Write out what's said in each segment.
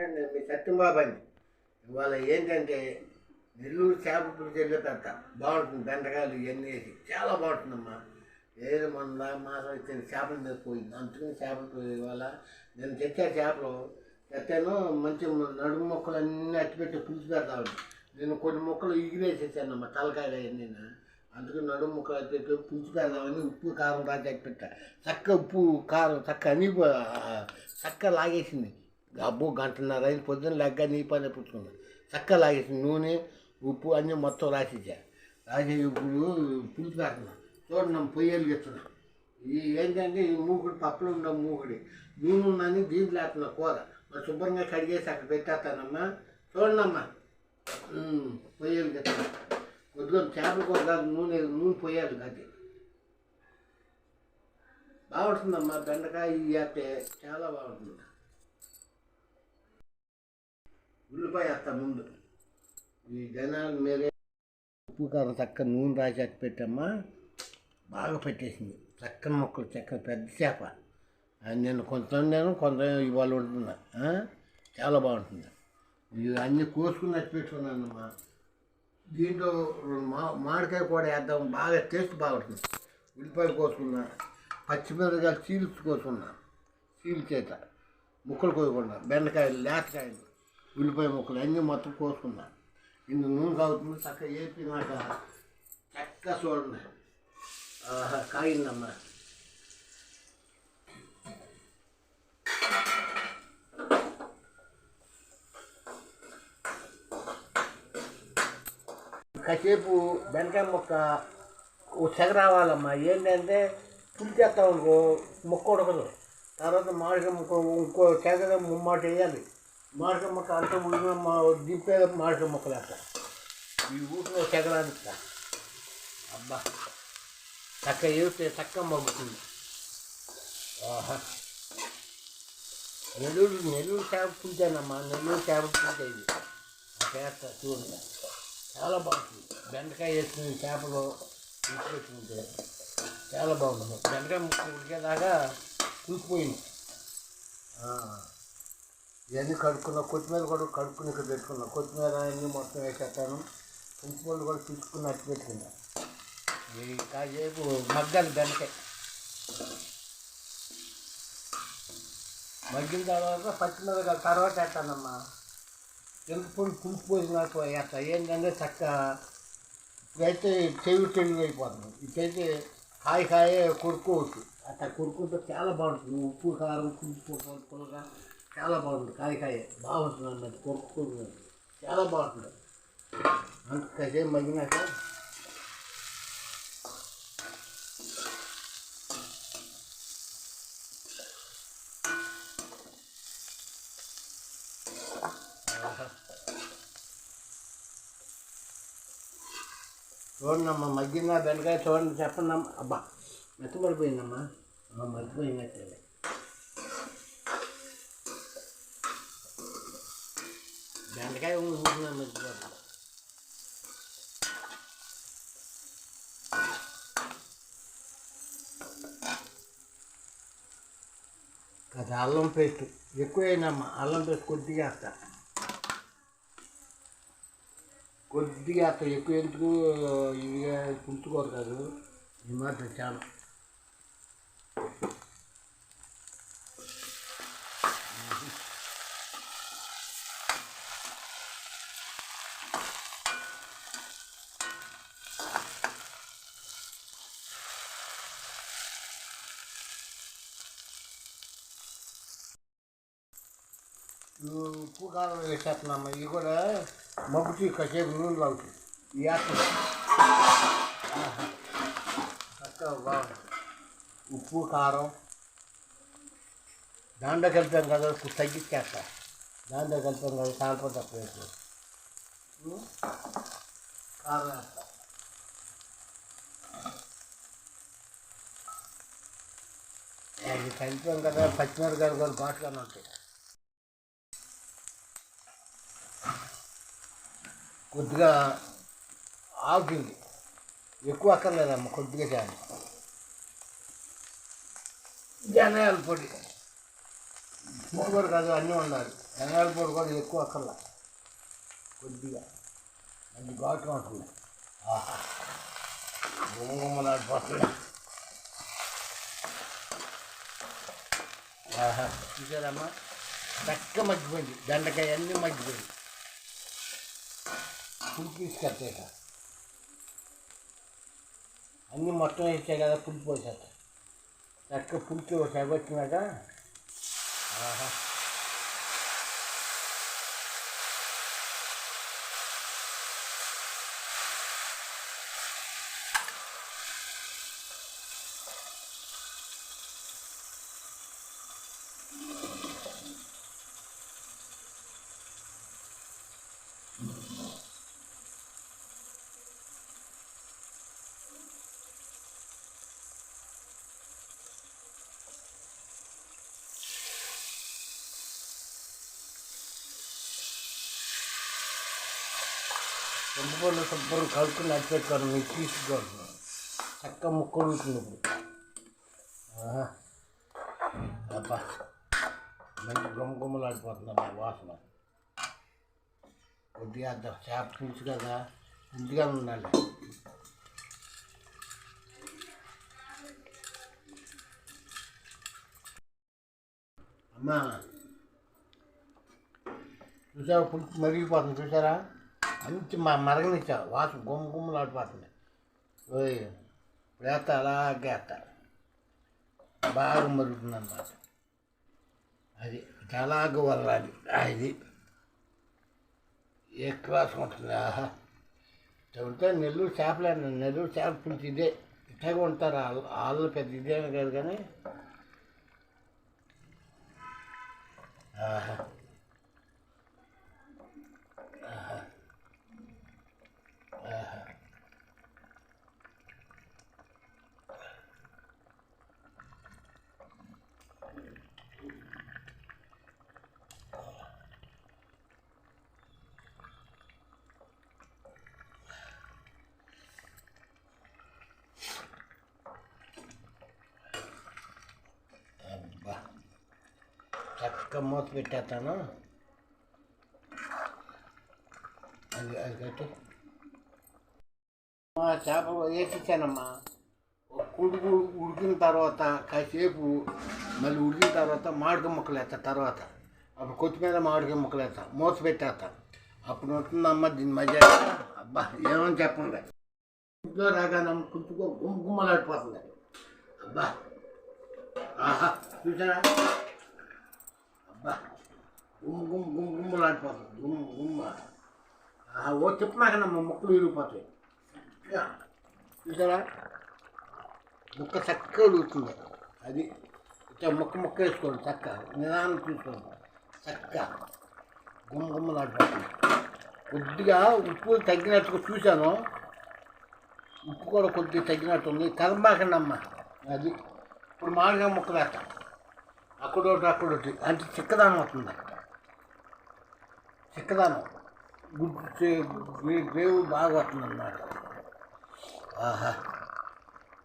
మీ సత్యంబాబు అని ఇవాళ ఏంటంటే నెల్లూరు చేప పులుసు వెళ్ళే పెద్ద. బాగుంటుంది బెండకాయలు ఇవన్నీ వేసి. చాలా బాగుంటుందమ్మా. ఏదో మొన్న మాసం ఇచ్చిన చేపల మీద పోయింది. అందుకని చేపలు ఇవాళ నేను తెచ్చా చేపలు తెచ్చాను. మంచి నడుము మొక్కలు అన్నీ అట్టిపెట్టి పులుసు పెడతాను. నేను కొన్ని మొక్కలు ఇగిరేసేసానమ్మా తలకాయలు అవన్నీ. అందుకని నడుము మొక్కలు అట్టిపెట్టి పులుసు పెడదామని ఉప్పు కారం రాసి అట్టిపెట్టా. చక్క ఉప్పు కారం చక్క అని చక్క లాగేసింది. అబ్బో గంటన్నర అయింది పొద్దున్న లెగ్గ నీ పని పుచ్చుకున్నా చక్క లాగేసింది నూనె ఉప్పు అన్నీ మొత్తం రాసిచ్చా. రాసి ఇప్పుడు పులుసు పెడుతున్నా చూడండి నమ్మ పొయ్యేలు చెప్తున్నా ఈ ఏంటంటే ఈ మూకుడు పప్పులు ఉన్న మూకుడి. నూనె ఉన్నాను దీంట్లో వేస్తున్నా కూర. మరి శుభ్రంగా కడిగేసి అక్కడ పెట్టేస్తానమ్మా. చూడండమ్మా పొయ్యేలు చెప్తున్నా కొద్దిగా చేపల కూర కాదు నూనె నూనె పొయ్యాలి కాదు. బాగుంటుందమ్మా బెండకాయ ఇవి చేస్తే చాలా బాగుంటుంది. ఉల్లిపాయ వేస్తా ముందు. ఈ జనాలు మీరే ఉప్పు కారం చక్క నూనె రాసేట్టు పెట్టమ్మా. బాగా పెట్టేసింది. చక్కని మొక్కలు చక్కని పెద్ద చేప. అది నేను కొంత నేను కొంత ఇవాళ ఉంటున్నా చాలా బాగుంటుంది. ఇవి అన్నీ కోసుకున్నట్టు పెట్టుకున్నానమ్మా. దీంట్లో మా మామిడికాయ కూడా వేద్దాం. బాగా టేస్ట్ బాగుంటుంది. ఉల్లిపాయలు కోసుకున్నా. పచ్చిమిరపకాయలు చీల్చి కోసుకున్నా. చీల్ చేత ముక్కలు కోసుకున్నా బెండకాయలు లేతకాయలు. ఉల్లిపాయ ముక్కలు అన్నీ మొత్తం కోసుకున్నా. ఇందు నూనె కాగుతుంది చక్కగా వేపినాక చక్కగా చూడండి ఆహా కాగిందమ్మా. కాసేపు బెండకాయ ముక్క ఓ సెగ రావాలమ్మా. ఏంటంటే పులిచేస్తాం అనుకో ముక్క ఉడకదు. తర్వాత మామిడికాయ ముక్క ఇంకో చెగ ముమ్మాట వేయాలి. మామిడికాయ మొక్క అంత ఉడికిన మా దింపే మామిడికాయ ముక్కలు ఈ ఊరిలో సెగరానికి అబ్బా చక్క వేస్తే చక్క మగ్గుతుంది ఆహా. నెల్లూరు నెల్లూరు చేప పులిచానమ్మా నెల్లూరు చేప పులిచే ఇది చేస్తా చూడండి. చాలా బాగుంటుంది బెండకాయ వేసుకుని చేపలు తీసుకొచ్చుకుంటే చాలా బాగుంటుంది బెండకాయ ముక్క ఉడికేదాకా కూలిపోయింది ఇవన్నీ కడుక్కున్న కొత్తిమీర కూడా కడుక్కుని ఇక్కడ పెట్టుకున్నా. కొత్తిమీర అన్నీ మొత్తం వేసేస్తాను. కుంకుమలు కూడా తీసుకుని అట్టు పెట్టుకున్నా ఈ కాసేపు మగ్గాలి బెండకాయ మగ్గిన తర్వాత పచ్చిమిరపకాయలు తర్వాత వేస్తానమ్మా. ఎందుకు పొడి పులుపు పోసినాక వేస్తా. ఏంటంటే చక్క ఇప్పుడైతే చెవి తెలుగు అయిపోతుంది. ఇప్పుడైతే కాయ కాయ కొడుకోవచ్చు అట్లా కొడుకుంటే చాలా బాగుంటుంది. ఉప్పు కారం పులుపు పులుగా చాలా బాగుంటుంది కాయకాయ బాగుంటుంది అన్నది కొడుకు చాలా బాగుంటుంది. అంత కాసేపు మగ్గినాక చూడండమ్మా మగ్గిందా బెండకాయ చూడండి చెప్పండి అమ్మా అబ్బా మెత్తబడిపోయిందమ్మా. ఆ, మర్చిపోయినట్టే బెండకాయ ఊరుకున్నా మర్చిపోతుంది కదా అల్లం పేస్ట్ ఎక్కువైనమ్మా అల్లం పేస్ట్ కొద్దిగా వేస్తా. కొద్దిగా వేస్తా. ఎక్కువ ఎందుకు? ఇదిగా కుంచుకోరు కాదు. ఈ మాట చాలా. ఉప్పు కారం వేసేస్తున్నామ్మా ఇది కూడా మగ్గుతీ కాసేపు నూనె అవుతుంది ఈ వేస్తున్నాం అక్క బాగుంది ఉప్పు కారం. దాంట్లో కలిపాం కదా ఇప్పుడు తగ్గించేస్తా. దాంట్లో కలిపాం కదా సాల్పం తక్కువ వేసి కారం వేస్తా. అది కలిపాం కదా పచ్చిమిరకాయలు కూడా బాట్లోనే ఉంటాయి. కొద్దిగా ఆగుతుంది ఎక్కువ అక్కర్లేదమ్మ కొద్దిగా చాలు జనాయాల పొడి. మూడు కాదు అన్నీ ఉండాలి. జనాల పొడి కూడా ఎక్కువ అక్కర్లా. కొద్దిగా. మంచి ఘాటుగా ఉంటుంది ఆహా. గుమ్మగుమ్మలాడిపోతుంది చూసారమ్మా చక్క మగ్గిపోయింది. బెండకాయ అన్నీ మగ్గిపోయింది. పులి తీసుకెళ్తాయి అన్నీ మొత్తం వేసాయి కదా పులి పోసేట చక్క పులికి వచ్చినాక చింతపండు శుభ్రం కలుపుకుని అడిపెట్టుకోండి మీకు తీసుకోండి చక్క ముక్కలు ఉంటుంది ఇప్పుడు ఆహా. అబ్బా మంచి గుమ్మ గుమ్మలు ఆడిపోతుందమ్మా వాసన కొద్దిగా అంత చేప పులుసు కదా ఇంటిగా ఉండాలి అమ్మా చూసావా పులుసు మరిగిపోతుంది చూసారా మంచి మా మరగనిచ్చారు. వాసు గుమ్మ గుమ్మలు ఆడిపోతుంది ఓయ్ ఇప్పుడు వేస్తా అలాగే బాగా మరుగుతుంది అన్నమాట అది అలాగే వదలాలి అది. ఏ క్లాస్ ఉంటుంది ఆహా. చెబితే నెల్లూరు చేపలే నెల్లూరు చేప పులుసు ఇదే. ఇట్లాగే ఉంటారు వాళ్ళు వాళ్ళు పెద్ద ఇదే కాదు కానీ. ఆహా అబ్బా చక్క మూత పెట్టేస్తాను. అది అది కట్టి. మా చేపలు వేసిచ్చానమ్మా కుడుకు ఉడికిన తర్వాత కాసేపు మళ్ళీ ఉడికిన తర్వాత మామిడికాయ ముక్కలు వేస్తా తర్వాత. అప్పుడు కొత్తిమీర మామిడికాయ ముక్కలు వేస్తా మూత పెట్టేస్తా. అప్పుడు ఉంటుందమ్మా దీని మధ్య. అబ్బా ఏమని చెప్పండి? ఇంట్లో రాగానమ్మ కుట్టుకో గుమ్మ గుమ్మలాడిపోతుంది. అబ్బా ఆహా చూసారా? గుమ్మ గుమ్మ గుమ్మ గుమ్మలాడిపోతుంది. గుమ్మ గుమ్మ. ఓ ఓ మా ముక్కలు విరిగిపోతాయి చక్కగా. చూసారా? ముక్క చక్కగా ఉడుకుతుంది. అది ఇట్లా ముక్క ముక్క వేసుకోండి చక్క నిదానం చూసుకోండి. చక్క గుమ్మ గుమ్మలాడిపోతుంది కొద్దిగా ఉప్పు తగ్గినట్టుగా చూశాను. ఉప్పు కూడా కొద్దిగా తగ్గినట్టుంది. కదమాకండి అమ్మ అది. ఇప్పుడు మామిడికాయ ముక్క వేస్తాను అక్కడోటి అక్కడోటి అంటే చిక్కదానం అవుతుంది చిక్కదానం. గుడ్డు చే- గ్రేవ్ బాగా వస్తుంది అన్నమాట ఆహా.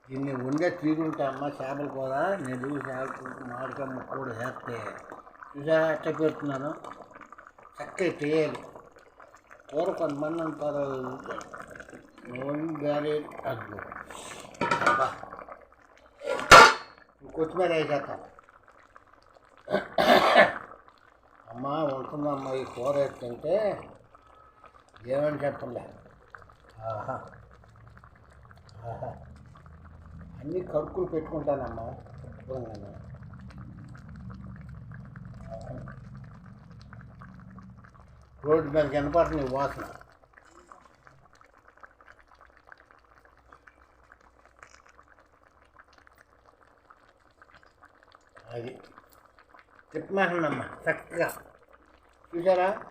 దీన్ని వండే తీరుంటా అమ్మ చేపల కూర నెలుగు చేపల కూర కూడా చేస్తే. చూసా? అట్ట పెడుతున్నాను. చక్కగా చేయాలి. కూర కొంతమంది అంటారు నూనె గారే కొత్తిమీర వేసేస్తాం అమ్మ ఉంటుందమ్మా ఈ కూర ఎత్తుంటే ఏమని చెప్పలే. ఆహా. ఆహా. అన్ని కడుక్కుని పెట్టుకుంటానమ్మా శుభ్రంగా రోడ్డు మీద కనపడుతుంది వాసన. అది. చెప్పమాకండమ్మా చక్కగా. చూసారా?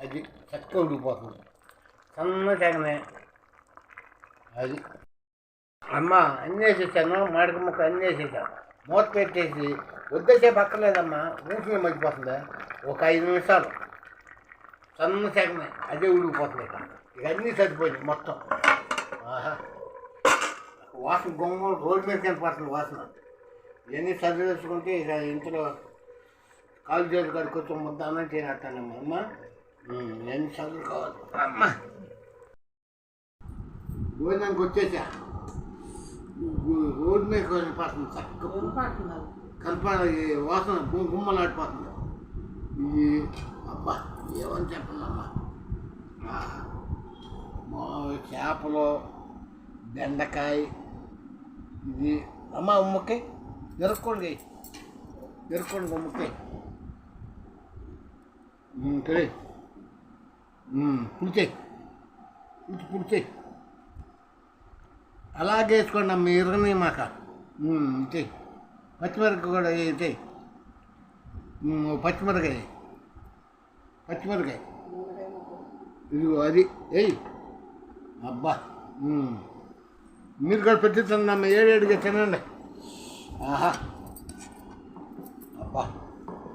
అది చక్కగా ఉడికిపోతుంది సన్న తెగనే. అది. అమ్మ అన్నీ వేసేసాను. మాడిక ముక్క అన్నీ వేసేసాను మూత పెట్టేసి వద్దసేపు అక్కర్లేదమ్మా. ఊసిన మర్చిపోతుందా ఒక ఐదు నిమిషాలు. సన్న తెగనే. అదే ఉడికిపోతుంది ఇక. ఇక అన్నీ సరిపోయింది మొత్తం. ఆహా. వాసన గొంగ రోడ్డు మీద కనిపిస్తుంది వాసన. ఇవన్నీ చదివేసుకుంటే ఇక ఇంట్లో కాలు చేతులు కడుక్కొచ్చి ముద్ద అన్నం తినేస్తానమ్మా అమ్మ ఎన్ని చదువుకోవాలి. అమ్మ. భోజనానికి వచ్చేసా? రోడ్డు మీద పడుతుంది చక్క కనపడ వాసన గు- గుమ్మలాడిపోతుంది ఇది అబ్బా ఏమని చెప్పనమ్మా? ఆ, మా చేపలు బెండకాయ ఇది అమ్మ ఉమ్మకాయ ఎరుక్కోండి ఎరుక్కోండి ఉమ్మకాయ సరే పుడితే పుడిచి పుడితే అలాగే వేసుకోండి అమ్మ ఎరగని మాక ఇంతే పచ్చిమిరపకాయ కూడా ఇటే పచ్చిమిరకాయ పచ్చిమిరకాయ ఇదిగో అది. ఏయ్! అబ్బా! మీరు కూడా పెట్టించండి అమ్మ ఏడేడుగా తినండి. ఆహా! అబ్బా!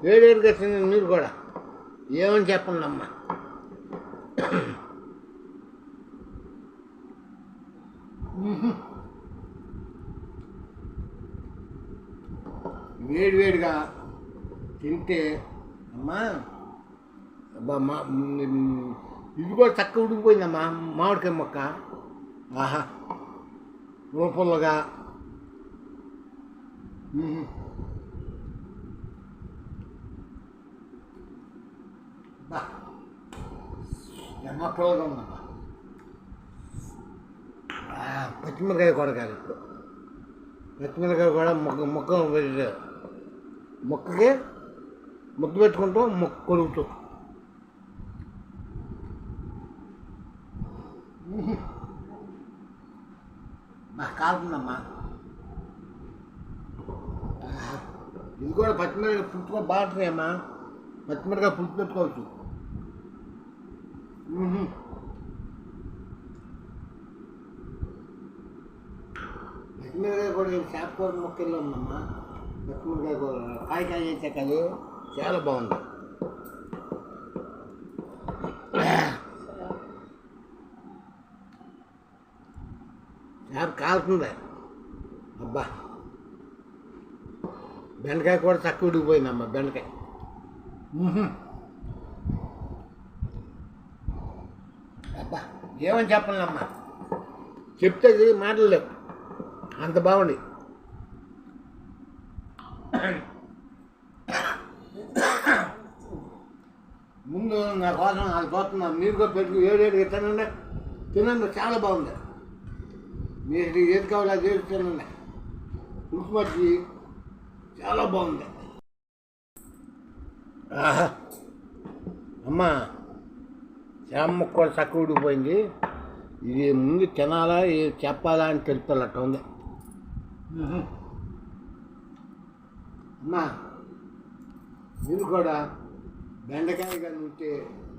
ఏడేడుగా తినండి మీరు కూడా. ఏమని చెప్పండి అమ్మా వేడి వేడిగా తింటే అమ్మా అబ్బా మా ఇది కూడా చక్కగా ఉడికిపోయిందమ్మా మామిడికాయ మొక్క. ఆహా రూపంలోగా. ఎమ్మక్కలుగా ఉందమ్మా పచ్చిమిరకాయ కూడా కాదు. ఇప్పుడు పచ్చిమిరకాయ కూడా మొక్క మొక్క పెట్టారు. మొక్కకి ముద్దు పెట్టుకుంటూ మొక్క కొడుకుతూ మాకు కాలుతుందమ్మా ఇది కూడా పచ్చిమిరకాయ పులుసు కూడా బాగుంటున్నాయమ్మా పచ్చిమిరకాయ పులుసు పెట్టుకోవచ్చు. నేను కూడా చేపకూర మొక్కల్లో ఉందమ్మా పచ్చిమిరకాయ కూర కాయ కాయ చేసే కాదు చాలా బాగుంది. చేప కాలుతుంది. అబ్బా. బెండకాయ కూడా చక్క ఉడికిపోయిందమ్మా బెండకాయ. అబ్బా ఏమని చెప్పాలమ్మా? చెప్తే మాటలు లేవు. అంత బాగుంది. ముందు నా కోసం అది చూస్తున్నాను మీరు కూడా పెరుగు ఏడేడు తినండి. తినండి చాలా బాగుంది. మీరు ఏది కావాలో అది ఏది తినండి. పులుసు మర్చి చాలా బాగుంది. ఆహా. అమ్మా చేమ కూడా చక్క ఉడికిపోయింది ఇది ముందు తినాలా చెప్పాలా అని తెలిపేలాట్టు ఉంది. అమ్మా మీరు కూడా బెండకాయ కానీ ఉంటే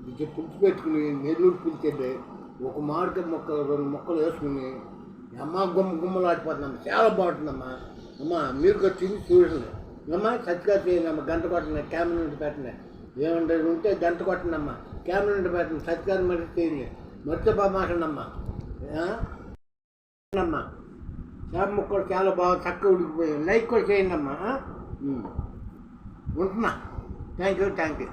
ఇది పులుసు పెట్టుకుని నెల్లూరు పిలిచేది ఒక మామిడికాయ మొక్క రెండు మొక్కలు వేసుకుని అమ్మ గుమ్మ గుమ్మలాడిపోతుందమ్మా చాలా బాగుంటుందమ్మా. అమ్మ మీరు కూడా తిని చూడండి. అమ్మ సత్తిగా చేయండి అమ్మ గంట కొట్టండి కెమెరా నుండి పెట్టండి ఏమంటే ఉంటే గంట కొట్టండి అమ్మ కెమెరా నుండి పెట్టండి సత్కారం మరి చేయండి మర్చిపో మాకండమ్మా అమ్మా చేప ముక్కలు చాలా బాగా చక్కగా ఉడికిపోయాయి లైక్ కూడా చేయండి అమ్మా ఉంటున్నా. Thank you thank you